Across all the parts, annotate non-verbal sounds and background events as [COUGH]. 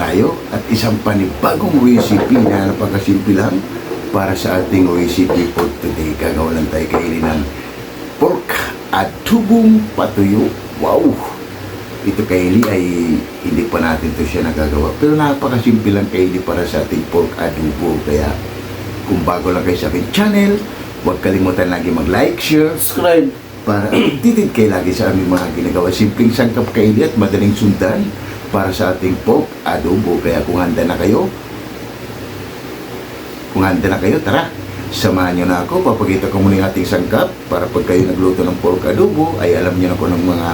tayo at isang panibagong recipe na napakasimple lang para sa ating recipe for today. Gagawa lang tayo kaili ng pork adobong patuyo. Wow! Ito kaili ay hindi pa natin to siya nagagawa. Pero napakasimple lang kaili para sa ating pork adobo. Kaya kung bago lang kayo sa aking channel, huwag kalimutan lagi mag-like, share, Subscribe. para [CLEARS THROAT] updated kayo lagi sa aming mga ginagawa. Simpleng sangkap kaili at madaling sundan para sa ating pork adobo. Kaya kung handa na kayo, kung handa na kayo, tara, samahan nyo na ako. Papakita ko muna yung ating sangkap para pag kayo nagluto ng pork adobo, ay alam nyo na kung ng mga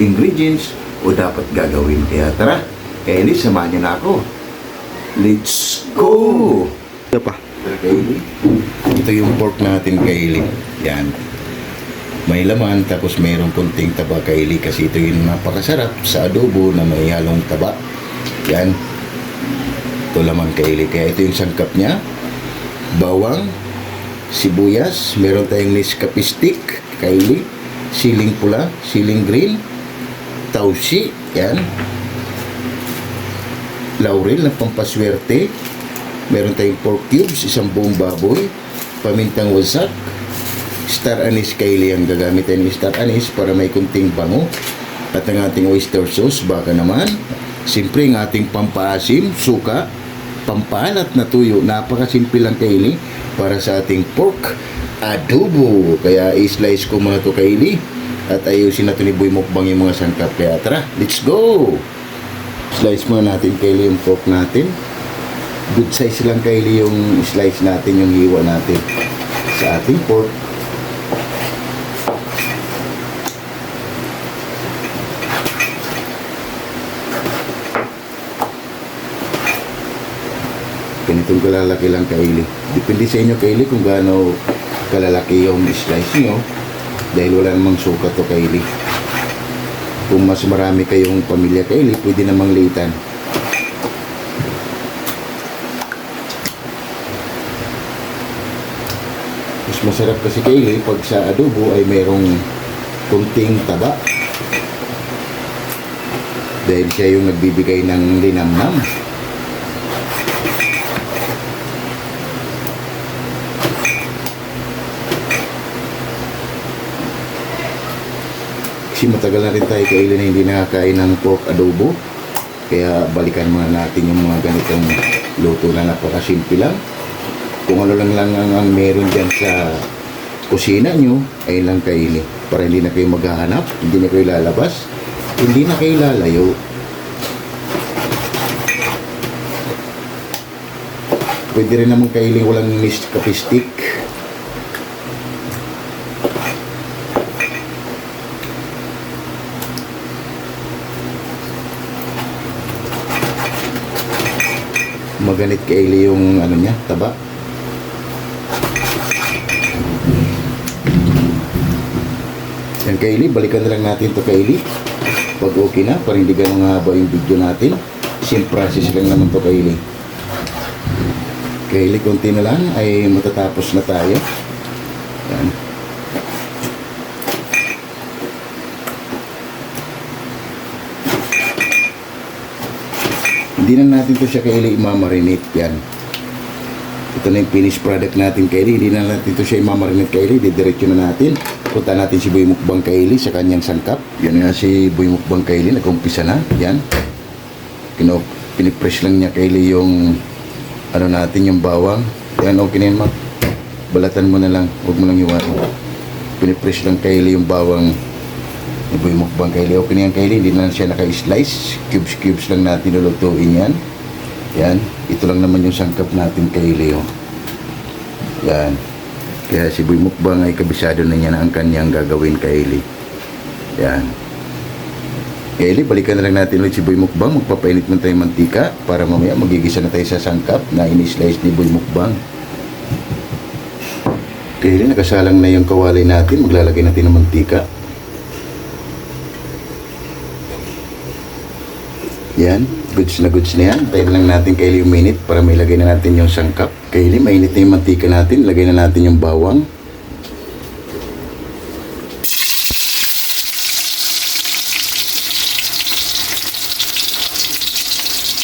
ingredients o dapat gagawin. Kaya tara, Kaili, samahan nyo na ako. Let's go! Ito pa. Kaili. Ito yung pork natin, Kaili. Yan. May laman, tapos mayroong kunting taba, Kaili. Kasi ito yung napakasarap sa adobo na may halong taba. Yan. Ito laman, Kaili. Kaya ito yung sangkap niya. Bawang, sibuyas, meron tayong Nescafe stick, Kaili. Siling pula, siling green, tausi, yan. Laurel na pampaswerte, Meron tayong pork cubes, isang buong baboy, pamintang wasak, star anise kaili ang gagamit tayo ng star anise para may kunting bango. At ang ating oyster sauce, baka naman. Siyempre, ang ating pampaasim, suka, pampalat na tuyo. Napakasimple lang kaili para sa ating pork adobo. Kaya i-slice ko muna to kaili at ayusin natin ni Boy Mukbang yung mga sangkap. Kaya tara, let's go! Slice muna natin kaili yung pork natin good size lang kaili yung slice natin, yung hiwa natin sa ating pork. Ganitong kalalaki lang kaili. Depende sa inyo kaili kung gaano kalalaki yung slice nyo dahil wala namang suka to kaili. Kung mas marami kayong pamilya kaili, pwede namang liitan. Mas masarap kasi kaili pag sa adobo ay mayroong kunting taba. Dahil siya yung nagbibigay ng linamnam. Kasi matagal na rin tayo kaili na hindi nakakain ng pork adobo. Kaya balikan muna natin yung mga ganitong luto na napakasimple lang kung ano lang lang ang, ang meron dyan sa kusina nyo, ay lang kaili. Para hindi na kayo maghahanap, hindi na kayo lalabas, hindi na kayo lalayo. Pwede rin naman kaili walang Nescafe stick. Maganit kaili yung ano niya, taba. Yan Kaylee, balikan na lang natin to Kaylee. Pag okay na, para hindi ganun haba yung video natin. Same process lang naman to Kaylee. Kaylee, konti na lang ay matatapos na tayo. Hindi na natin to siya Kaylee imamarinate yan. Ito na yung finished product natin Kaylee. Hindi na natin to siya imamarinate Kaylee. Didiretso na natin. Punta natin si Boy Mukbang Kaili sa kanyang sangkap. Yan nga si Boy Mukbang Kaili, nag-umpisa na. Yan. Kino, pinipress lang niya Kaili yung ano natin, yung bawang. Yan, okay na yan, Mak. Balatan mo na lang. Huwag mo lang iwain. Pinipress lang Kaili yung bawang ni Boy Mukbang Kaili. Okay na yan Kaili, hindi na siya naka-slice. Cubes-cubes lang natin lulutuin yan. Yan. Ito lang naman yung sangkap natin Kaili. Oh. Yan. Kaya si Boy Mukbang ay kabisado na niya na ang kanyang gagawin kay Eli. Yan. Eli, balikan na lang natin ulit si Boy Mukbang. Magpapainit man tayo mantika para mamaya magigisa na tayo sa sangkap na inislice ni Boy Mukbang. Eli, nakasalang na yung kawali natin. Maglalagay natin ng mantika. Yan. Goods na goods na yan. Tayo lang natin kay minute para mailagay na natin yung sangkap. Kayli, mainit na yung mantika natin. Lagay na natin yung bawang.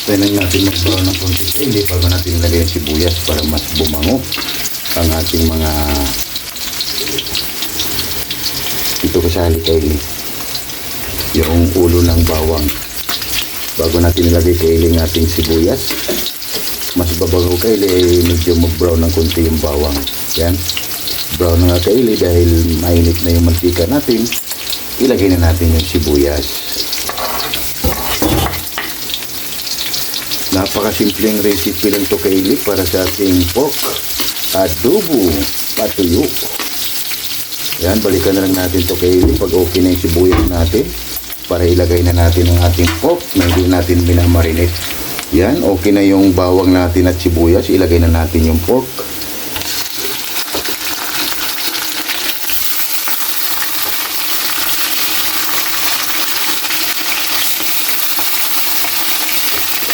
Tayo lang natin mag-brown ng konti kaili bago natin ilagay yung sibuyas para mas bumango ang ating mga ito kasali kaili yung ulo ng bawang bago natin ilagay kaili ng ating sibuyas mas babago kaili eh, medyo mag-brown ng konti yung bawang. Yan. Brown na nga kaili dahil mainit na yung mantika natin. Ilagay na natin yung sibuyas. Napakasimpleng recipe lang to kaili para sa ating pork adobo patuyo. Yan, balikan na lang natin to kay pag okay na yung sibuyas natin para ilagay na natin ang ating pork na hindi natin minamarinate. Yan, okay na yung bawang natin at sibuyas, ilagay na natin yung pork.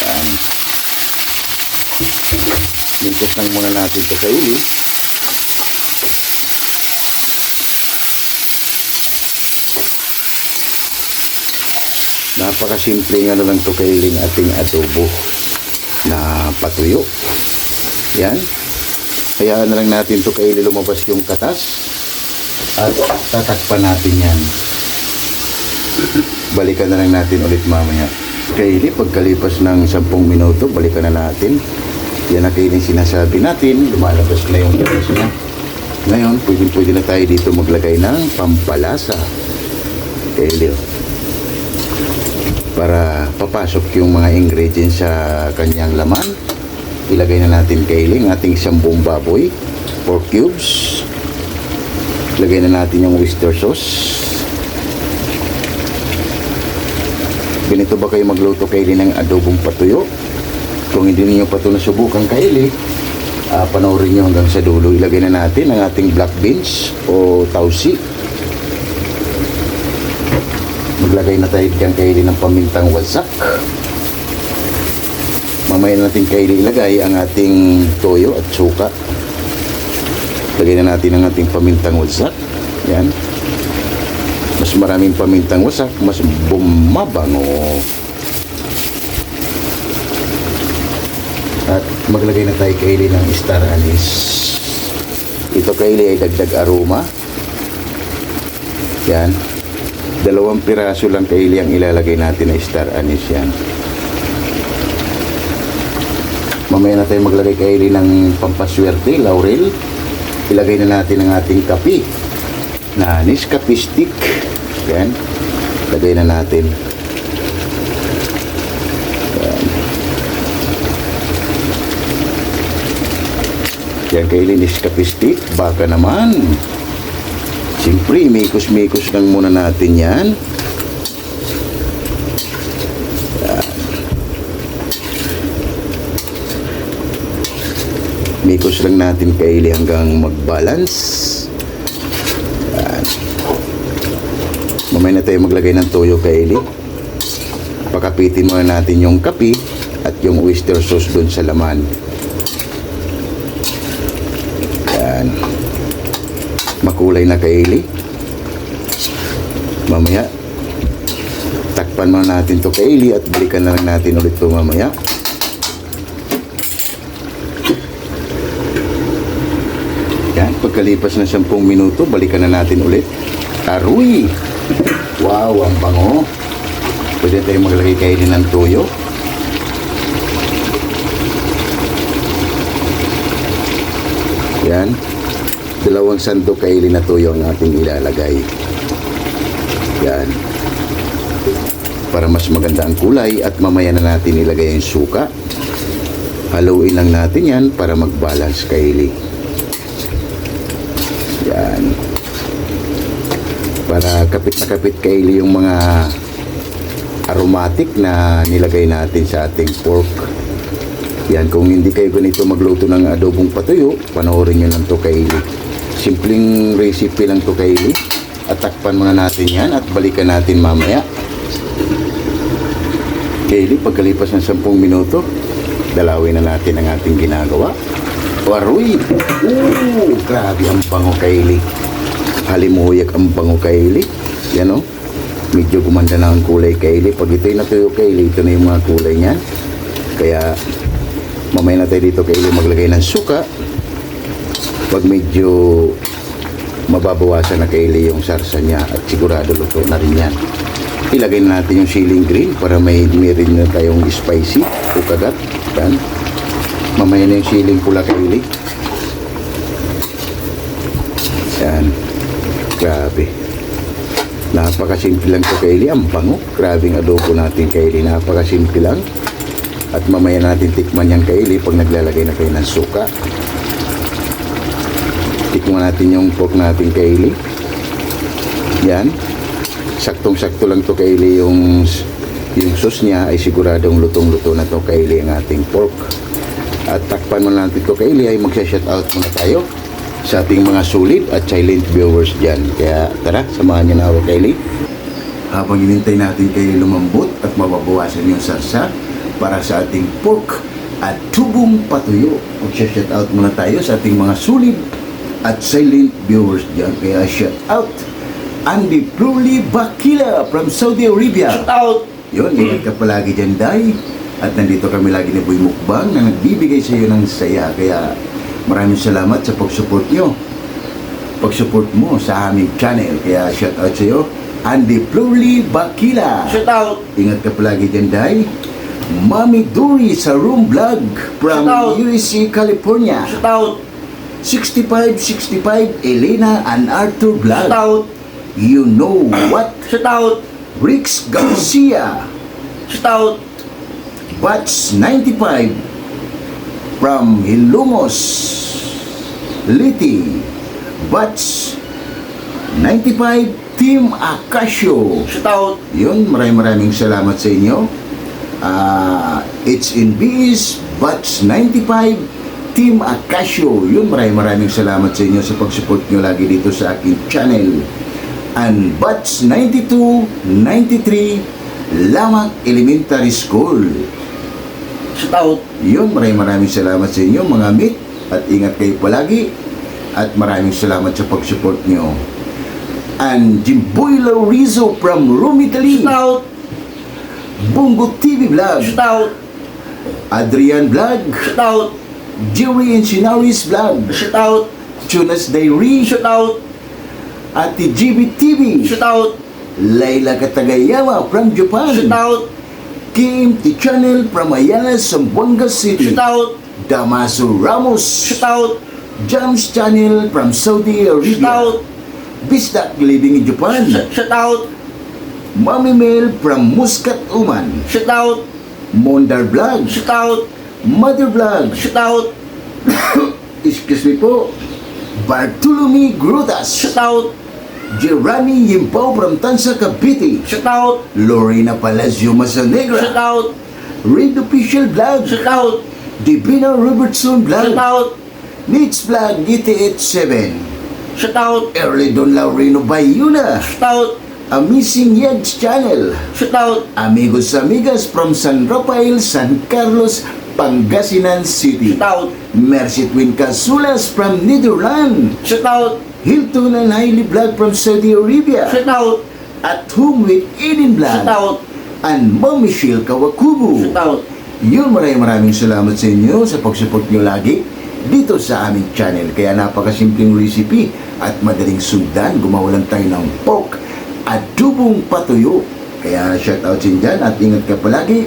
Yan. Lintos lang muna natin sa ulit. Napakasimple nga lang to kailing ating adobo na patuyo. Yan. Kaya na lang natin to kaili lumabas yung katas at tatakpan natin yan. Balikan na lang natin ulit mamaya. Kaili, pagkalipas ng 10 minuto, balikan na natin. Yan na kaili sinasabi natin, lumalabas na yung katas niya. Ngayon, pwede, pwede na tayo dito maglagay ng pampalasa. Kaili, para papasok yung mga ingredients sa kanyang laman. Ilagay na natin kailing ating isang buong baboy, 4 cubes. Ilagay na natin yung oyster sauce. Ganito ba kayo magluto kaili ng adobong patuyo? Kung hindi niyo pa ito nasubukan kaili, uh, panoorin nyo hanggang sa dulo. Ilagay na natin ang ating black beans o tausi maglagay na tayo dyan kaili ng pamintang wasak mamaya natin kaili ilagay ang ating toyo at suka. Lagay na natin ang ating pamintang wasak yan. Mas maraming pamintang wasak mas bumabango. At maglagay na tayo kaili ng star anise. Ito kaili ay dagdag aroma. Yan dalawang piraso lang kaili ang ilalagay natin na star anise yan. Mamaya na tayo maglagay kaili ng pampaswerte laurel. Ilagay na natin ang ating kapi na Nescafe stick. Yan. Lagay na natin. Yan. Yan kaili Nescafe stick. Baka naman Siyempre, mikos-mikos lang muna natin yan. yan. Mikos lang natin kaili hanggang mag-balance. Mamaya na tayo maglagay ng toyo kaili. Pakapitin muna natin yung kapi at yung oyster sauce doon sa laman. Makulay na kaili mamaya takpan muna natin to kaili at balikan na lang natin ulit to mamaya. Yan pagkalipas ng 10 minuto balikan na natin ulit. Aruy wow ang bango. Pwede tayo maglagay kaili ng toyo. Yan dalawang sando kaili na tuyo ang ating ilalagay. Yan. Para mas maganda ang kulay at mamaya na natin ilagay yung suka. Haluin lang natin yan para mag-balance kaili. Yan. Para kapit na kapit kaili yung mga aromatic na nilagay natin sa ating pork. Yan, kung hindi kayo ganito magluto ng adobong patuyo, panoorin nyo lang to kaili. Simpleng recipe lang to kaili. At takpan muna natin yan at balikan natin mamaya. Kaili, pagkalipas ng 10 minuto, dalawin na natin ang ating ginagawa. Waruy! Ooh, grabe ang bango kaili. Halimuyak ang bango kaili. Yan o. Medyo gumanda na ang kulay kaili. Pag ito'y natuyo kaili, ito na yung mga kulay niyan. Kaya mamaya na tayo dito kay Ili maglagay ng suka. Pag medyo mababawasan na kay Ili yung sarsa niya at sigurado luto na rin yan. Ilagay na natin yung ceiling green para may meron na tayong spicy o kagat. Yan. Mamaya na yung ceiling pula kay Ili. Yan. Grabe. Napakasimple lang to kay Eli. Ang bango. Grabing adobo natin kay Eli. Napakasimple lang. At mamaya natin tikman yan kay Eli pag naglalagay na kayo ng suka. Tikman natin yung pork natin kay Eli. Yan. Saktong-sakto lang to kay Eli yung yung sauce niya ay siguradong lutong-luto na to kay Eli ang ating pork. At takpan mo natin to kay Eli ay magsha-shout muna tayo sa ating mga sulit at silent viewers dyan. Kaya tara, samahan niyo na ako kay Lee. Habang hinintay natin kayo lumambot at mababawasan yung sarsa para sa ating pork at tubong patuyo. Mag-shout out muna tayo sa ating mga sulit at silent viewers dyan. Kaya shout out Andy Plurli Bakila from Saudi Arabia. Shout out! Yun, ingat ka palagi dyan, Day. At nandito kami lagi ni Boy Mukbang na nagbibigay sa iyo ng saya. Kaya maraming salamat sa pag-support nyo. Pag-support mo sa aming channel. Kaya shout out sa iyo, Andy Plurli Bakila. Shout out! Ingat ka palagi dyan, Day. Mami Duri sa Room Vlog from. USC, California. Shout out! 6565 Elena and Arthur Vlog. Shout out! You know what? Shout out! Rix Garcia. Shout out! Batch 95 from Hilumos, Liti. Batch 95 Team Acasio. Shout out! Yun, maraming maraming salamat sa inyo. Ah, it's in Bees, Batch 95 Team Acasio. Yun, maraming maraming salamat sa inyo sa pag-support nyo lagi dito sa aking channel. And Batch 92, 93 Lamak Elementary School. Shout out! Yun, maraming maraming salamat sa inyo mga meet at ingat kayo palagi at maraming salamat sa pag-support nyo. And Jimboy Laurizo from Rome, Italy. Shout out! Bungo TV Vlog. Shout out! Adrian Vlog. Shout Jerry and Shinaris Vlog. Shout out! Tunas Diary. Shout out! Ate GB TV. Shout out! Layla Katagayama from Japan. Shout out! KMT Channel from Ayala, Zamboanga City. Shout out! Damaso Ramos. Shout out! Jams Channel from Saudi Shout Arabia. out! Bisdak living in Japan. Shout out! Mami Mel from Muscat, Oman. Shout out! Mondar Vlog. Shout out! Mother Vlog. Shout out! [COUGHS] Excuse me po. Bartolome Grutas. Shout out! Jerani Yimpaw from Tansa, Cavite. Shout out! Lorena Palacio Shout Masanegra. out! Red Official Vlog. Shout out! Divina Robertson Shout Vlog. out! Nits Vlog 887. Shout out! Early Don Laurino Bayuna. Shout out! Amazing Yads Channel. Shout out! Amigos Amigas from San Rafael, San Carlos, Pangasinan City. Shout out! Mercy Twin Casulas from Netherlands. Shout out! Hilton and Hailey Vlog from Saudi Arabia. Shout out! At home with Eden Shout Vlog. out! And Ma'am Michelle Kawakubo. Shout out! Yun, maraming maraming salamat sa inyo sa pag-support nyo lagi dito sa aming channel. Kaya napakasimpleng recipe at madaling sundan. Gumawa lang tayo ng pork adubong patuyo. Kaya shout out din dyan at ingat ka palagi.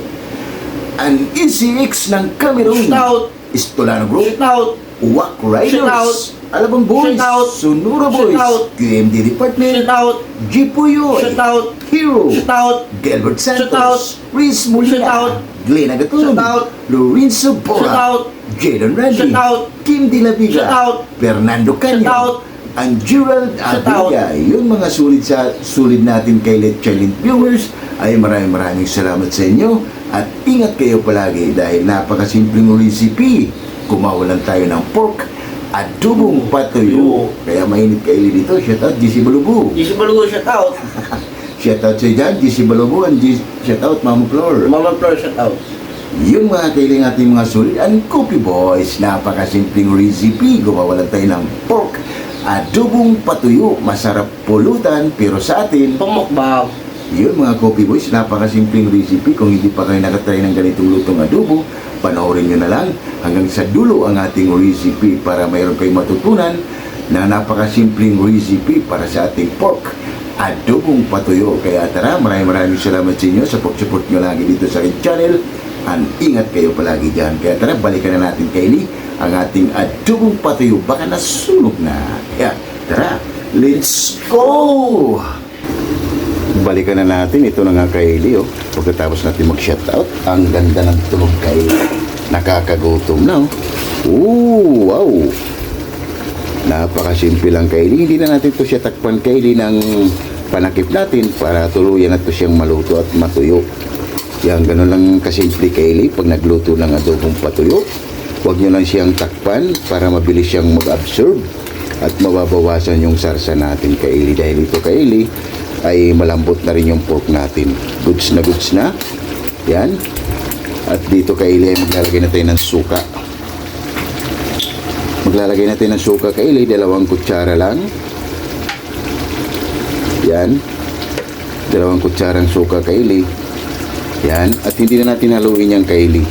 Ang ECX ng Cameroon. Shout out! Istolano Group. Shout out! Wack Shout out. Riders. Alabang Boys. Shout out. Sonora Shout Boys. out. QMD Department. Shout out! Jipuyoy. Shout out! Hero. Shout out! Gilbert Santos, Shout out. Reese Molina, Shout out. Glenn Agaton, Shout out. Lorenzo Bora, Shout out. Jaden Randy, Shout out. Kim De La Viga, Shout out. Fernando Canyo, Shout out. ang Gerald Shout Abilla. Yun mga sulit sa sulit natin kay Let Challenge viewers ay maraming maraming salamat sa inyo at ingat kayo palagi dahil napakasimpleng recipe. Kumawa lang tayo ng pork adubong patuyo. Kaya mainit kayo dito. Shout out, GC Balubu. Si Balugo, shout out! [LAUGHS] Shout out sa dyan, GC Balubu and G- shout out Mama Flor. Mama Flor, shout out! Yung mga kailing ating mga sulit, ang Coffee Boys, napakasimpleng recipe. Gumawa lang tayo ng pork, adobong patuyo, masarap pulutan, pero sa atin, Pamukbang! Yun mga coffee boys, napakasimpleng recipe. Kung hindi pa kayo nakatry ng ganitong lutong adobo, panoorin nyo na lang hanggang sa dulo ang ating recipe para mayroon kayong matutunan na napakasimpleng recipe para sa ating pork adobong patuyo. Kaya tara, maraming maraming salamat sa inyo. Support-support nyo lagi dito sa aking channel. And ingat kayo palagi dyan. Kaya tara, balikan na natin kay Lee ang ating adobong patuyo. Baka nasunog na. Kaya tara, let's go! Balikan na natin. Ito na nga kay Lee. Oh. Pagkatapos natin mag-shoutout, ang ganda ng tunog kay Nakakagutom na. Oh. Ooh, wow! Napakasimple lang kay Lee. Hindi na natin to siya takpan kay Lee ng panakip natin para tuluyan na to siyang maluto at matuyo. Yan, ganun lang kasimple kay Lee pag nagluto ng adobong patuyo. Huwag nyo lang siyang takpan para mabilis siyang mag-absorb at mababawasan yung sarsa natin kay Lee. Dahil ito kay Lee ay malambot na rin yung pork natin. Goods na goods na. Yan. At dito kay Lee ay maglalagay na tayo ng suka. Maglalagay natin ng suka kay Eli, dalawang kutsara lang. Yan. Dalawang kutsarang suka kay Eli. Yan. At hindi na natin haluin yung kay Eli.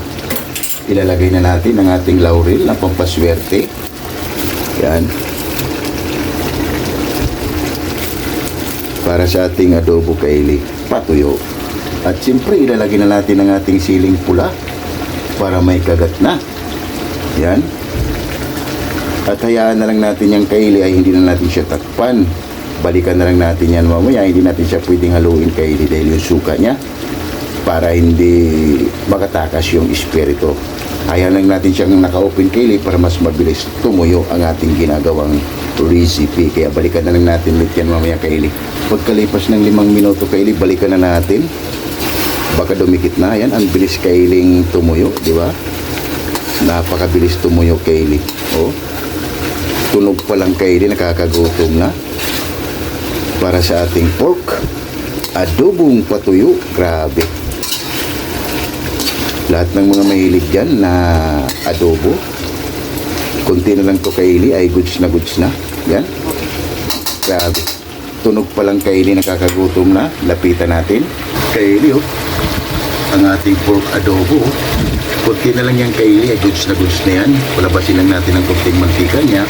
Ilalagay na natin ang ating laurel na pampaswerte. Yan. Para sa ating adobo kay Eli. Patuyo. At siyempre, ilalagay na natin ang ating siling pula para may kagat na. Yan. At hayaan na lang natin yung kaili ay hindi na natin siya takpan. Balikan na lang natin yan mamaya. Hindi natin siya pwedeng haluin kaili dahil yung suka niya para hindi makatakas yung espiritu. Hayaan lang natin siyang naka-open kaili para mas mabilis tumuyo ang ating ginagawang recipe. Kaya balikan na lang natin ulit yan mamaya kaili. Pagkalipas ng limang minuto kaili, balikan na natin. Baka dumikit na. Yan, ang bilis kailing tumuyo, di ba? Napakabilis tumuyo kaili. Oh tunog pa lang din nakakagutom na para sa ating pork adobong patuyo grabe lahat ng mga mahilig dyan na adobo kunti na lang to kaili ay goods na goods na. Yan. Grabe. Tunog pa lang kaili nakakagutom na. Lapitan natin. Kaili oh. Ang ating pork adobo oh. kunti na lang yung kaili ay goods na goods na yan. Palabasin lang natin ang kunting mantika niya.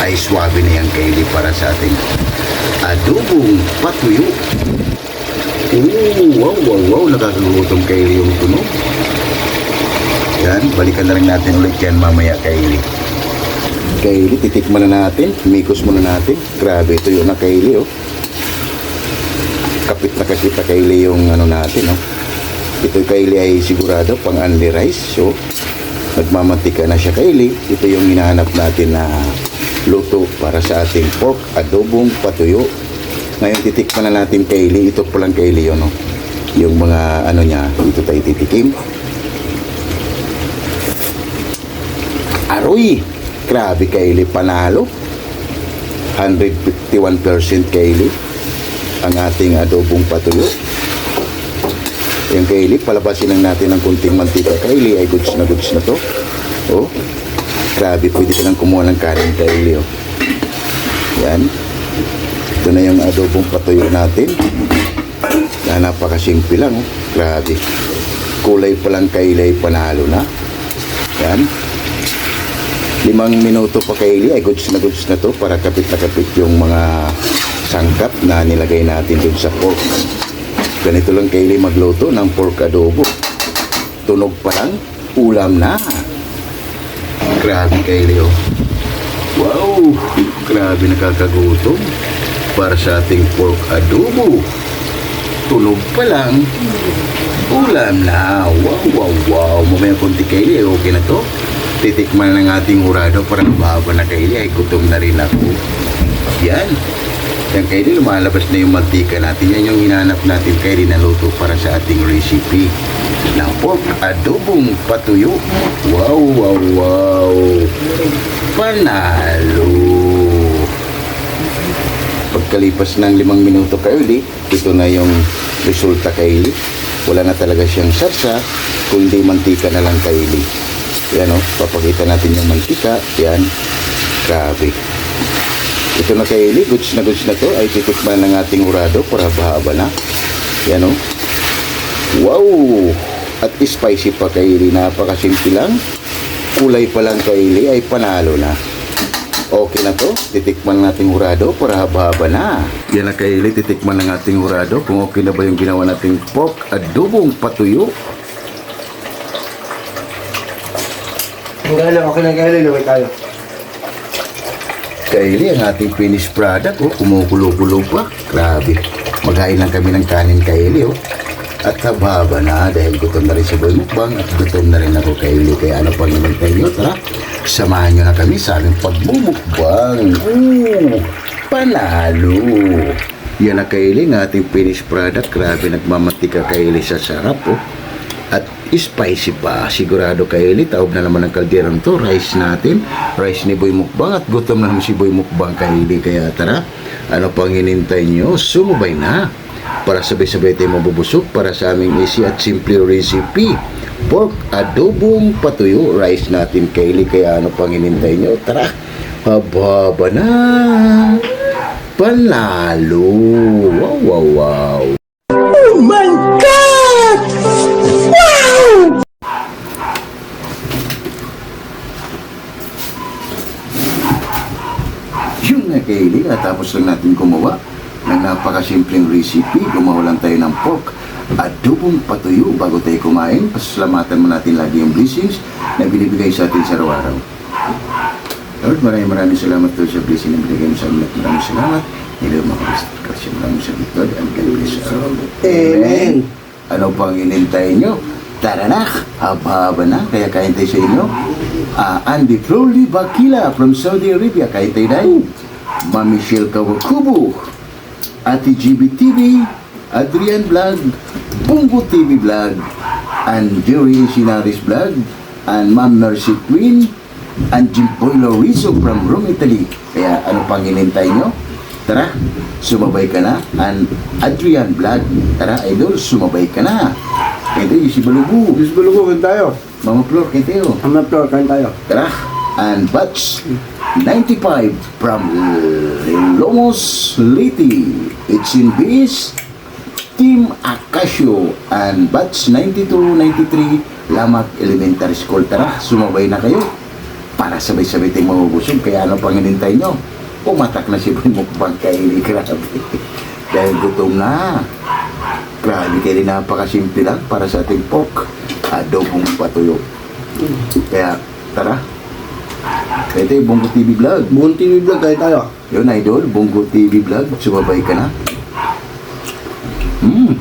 Ay swabe na yung kaili para sa ating adobong patuyo. Ooh, wow, wow, wow, nakakagutom kaili yung tunog. Yan, balikan na lang natin ulit yan mamaya kaili kaili, titikman na natin. Mikos muna natin. Grabe ito yun na kaili oh. Kapit na kapit na kaili yung ano natin oh. Ito kaili ay sigurado pang only rice so nagmamantika na siya kaili ito yung hinahanap natin na luto para sa ating pork adobong patuyo. Ngayon titikman na natin kaili ito pa lang kaili yun no? yung mga ano niya ito tayo titikim. Aroy grabe kaili panalo 151% kaili ang ating adobong patuyo yung kaili, palabasin lang natin ng kunting mantika. Kaili ay goods na goods na to. Oh, grabe, pwede ka lang kumuha ng kanin kaili. Oh. Yan. Ito na yung adobong patuyo natin. Yan, napakasimple lang. Oh. Grabe. Kulay pa lang kaili ay panalo na. Yan. Limang minuto pa kaili ay goods na goods na to para kapit na kapit yung mga sangkap na nilagay natin dun sa pork. Ganito lang kaili magluto ng pork adobo. Tunog pa lang, ulam na. Grabe kaili oh. Wow! Grabe nakakagutom. Para sa ating pork adobo. Tunog pa lang, ulam na. Wow, wow, wow. Mamaya konti kaili, okay na to. Titikman ng ating urado para mababa na kaili ay gutom na rin ako. Yan. Yan din, lumalabas na yung mantika natin. Yan yung hinahanap natin din na luto para sa ating recipe ng pork adobong patuyo. Wow, wow, wow. Panalo. Pagkalipas ng limang minuto kayo, di, ito na yung resulta kay Ili. Wala na talaga siyang sarsa, kundi mantika na lang kay Ili. Yan o, papakita natin yung mantika. Yan, grabe. Ito na kay Eli, goods na goods na to ay titikman ng ating urado para bahaba na. Yan o. Wow! At spicy pa kaili. Napakasimple lang. Kulay pa lang kaili ay panalo na. Okay na to. Titikman natin hurado para haba-haba na. Yan na kaili. Titikman ng ating hurado kung okay na ba yung ginawa nating pork adobong patuyo. Hanggang na, okay na kayo, lumay tayo. Kaili, ang ating finished product, oh, kumukulo-kulo pa. Grabe. Maghain lang kami ng kanin kaili, oh. At hababa na dahil gutom na rin si Boy Mukbang at gutom na rin ako kaili. Kaya ano pang inantay nyo, tara. Samahan nyo na kami sa aming pagbumukbang. Ooh, panalo. Yan na kaili, ang ating finished product. Grabe, nagmamatika kaili sa sarap, oh. At spicy pa. Sigurado kaili, taob na naman ng kalderong to. Rice natin. Rice ni Boy Mukbang at gutom na naman si Boy Mukbang kaili. Kaya tara, ano pang hinintay nyo? Sumubay na. Para sabay-sabay tayo mabubusog para sa aming easy at simple recipe. Pork adobong patuyo rice natin kaili. Kaya ano pang hinintay nyo? Tara, haba-haba na. Panalo. Wow, wow, wow. Nga kaili, tapos lang natin gumawa ng napakasimpleng recipe. Gumawa lang tayo ng pork adobong patuyo bago tayo kumain. Pasalamatan mo natin lagi yung blessings na binibigay sa atin sa araw-araw. Lord, maraming maraming salamat Lord sa blessing na binigay mo sa amin at maraming salamat. Nilo makakas kasi maraming salamat Lord and God bless all. Amen. Ano pang inintay nyo? Tara na, haba-haba na, kaya kain tayo sa inyo. Ah, Andy Crowley Bakila from Saudi Arabia, kain tayo dahil. Ma'am Michelle Kawakubo, Ate GB TV, Adrian Vlog, Bungo TV Vlog, and Jerry Sinaris Vlog, and Ma'am Mercy Queen, and Jim Boy Lorenzo from Rome, Italy. Kaya ano pang inintay nyo? Tara, sumabay ka na. And Adrian Vlog, tara idol, sumabay ka na. Ito yung si Balubu. Diyos bulugugan tayo. Mama Flor, kayo. Ang floor, kain tayo. Tara, and Batch 95 from Lomos Liti. It's in this Team Acasio and Batch 92-93 Lamak Elementary School. Tara, sumabay na kayo para sabay-sabay tayong mabubusog. Kaya ano pang hinintay nyo? Pumatak na si Mukbang [LAUGHS] kaili. Grabe. [LAUGHS] Dahil gutom na. Grabe kayo napakasimple lang para sa ating pork. Adobong patuyo. Kaya, tara. Ito yung Bongo TV Vlog. Buong TV vlog, kain tayo. Yun, idol. Bongo TV Vlog. Sumabay ka na. Mm.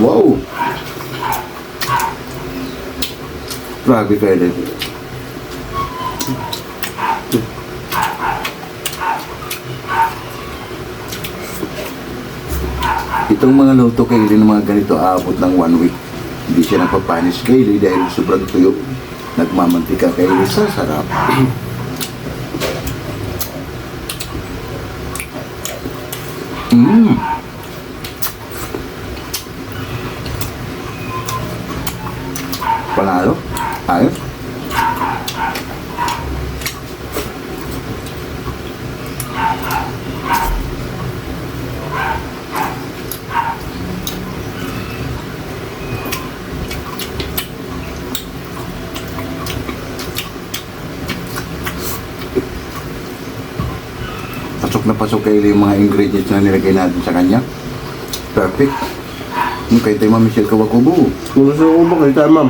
Wow. Grabe kayo din. Itong mga luto kayo ng mga ganito aabot ng one week. Hindi siya napapanis kayo dahil sobrang tuyo. Nagmamantika kayo sa sarap. Mm. Panalo? Ayos? pasok na pasok kayo yung mga ingredients na nilagay natin sa kanya. Perfect. Yung kay tayo Michelle Kawakubo, Kung gusto ko ba, kain tayo, ma'am.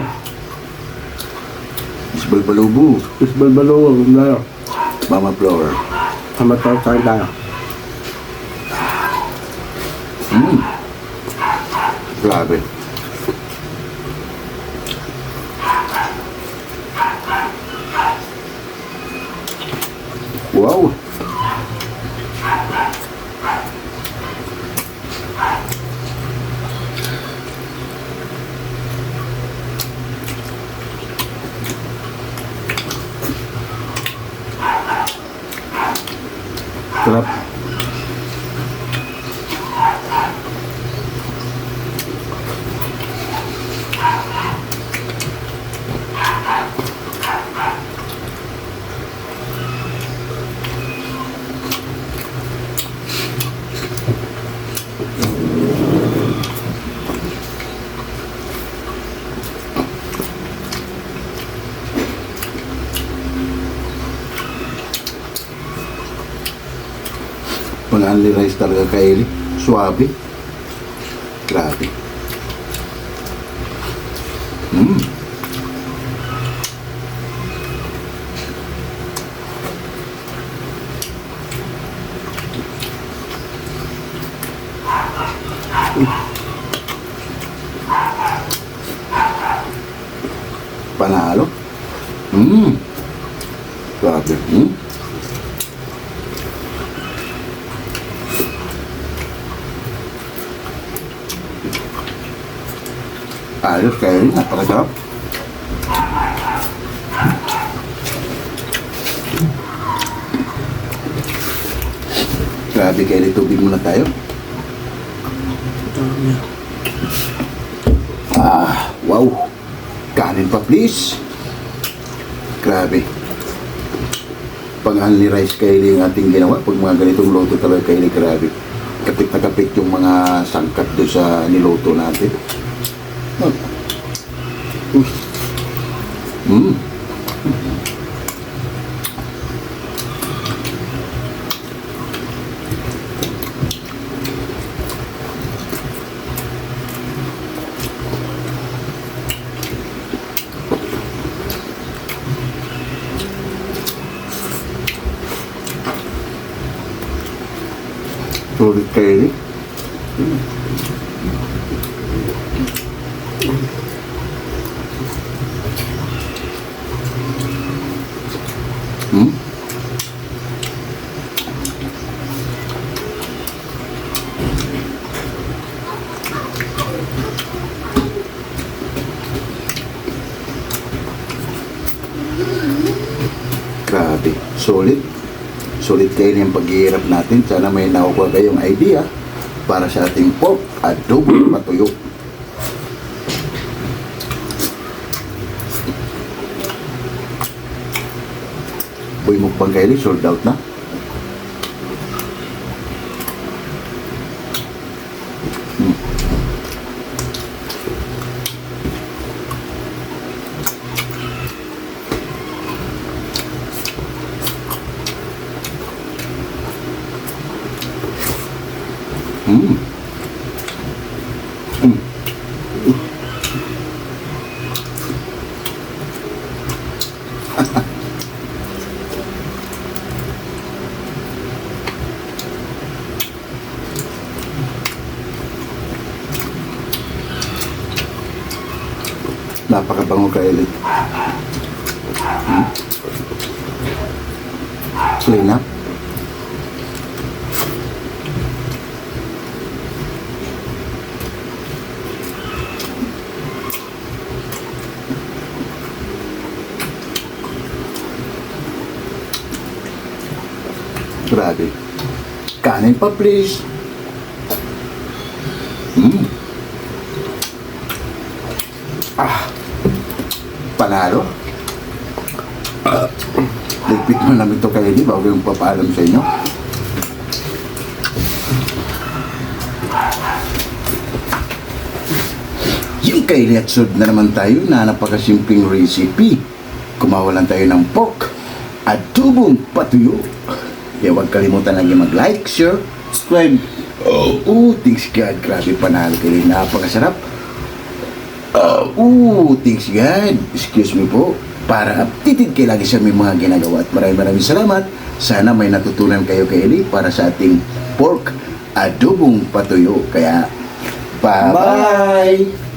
Miss Balbalubu, Diyos balbalugan tayo. Mama Flower. Ang floor, kain tayo. Mm. Grabe. Wow. Sarap. Pang only rice talaga kay Eli. Suabe. Grabe. Mm. Panalo. Mm. Grabe. Mm. Ayos kayo rin. Napakasarap. Grabe kayo rin. Tubig muna tayo. Ah, wow. Kanin pa please. Grabe. Pang only rice kayo yung ating ginawa. Pag mga ganitong loto talaga kayo grabe. Kapit na kapit yung mga sangkat doon sa niloto natin. Oh. Uy. Mm. Sulit kayo eh. Hmm? Grabe. Solid. Solid kayo yung paghihirap natin. Sana may nakukuha kayong idea para sa ating pork adobo matuyo. Mukbang kayo, sold out na. Grabe. Kanin pa, please. Mm. Ah. Panalo. Ah. Ligpit mo namin ito kayo, di ba? Huwag yung papaalam sa inyo. Yung kay Retsud na naman tayo na napakasimpleng recipe. Kumawalan tayo ng pork at tubong patuyo. Kaya huwag kalimutan lagi mag-like, share, subscribe. Oh, oh thanks God. Grabe panalo kayo. Napakasarap. Uh, oh, thanks God. Excuse me po. Para updated kayo lagi sa mga ginagawa. At maraming maraming salamat. Sana may natutunan kayo kay Eli para sa ating pork adobong patuyo. Kaya, bye-bye. Bye!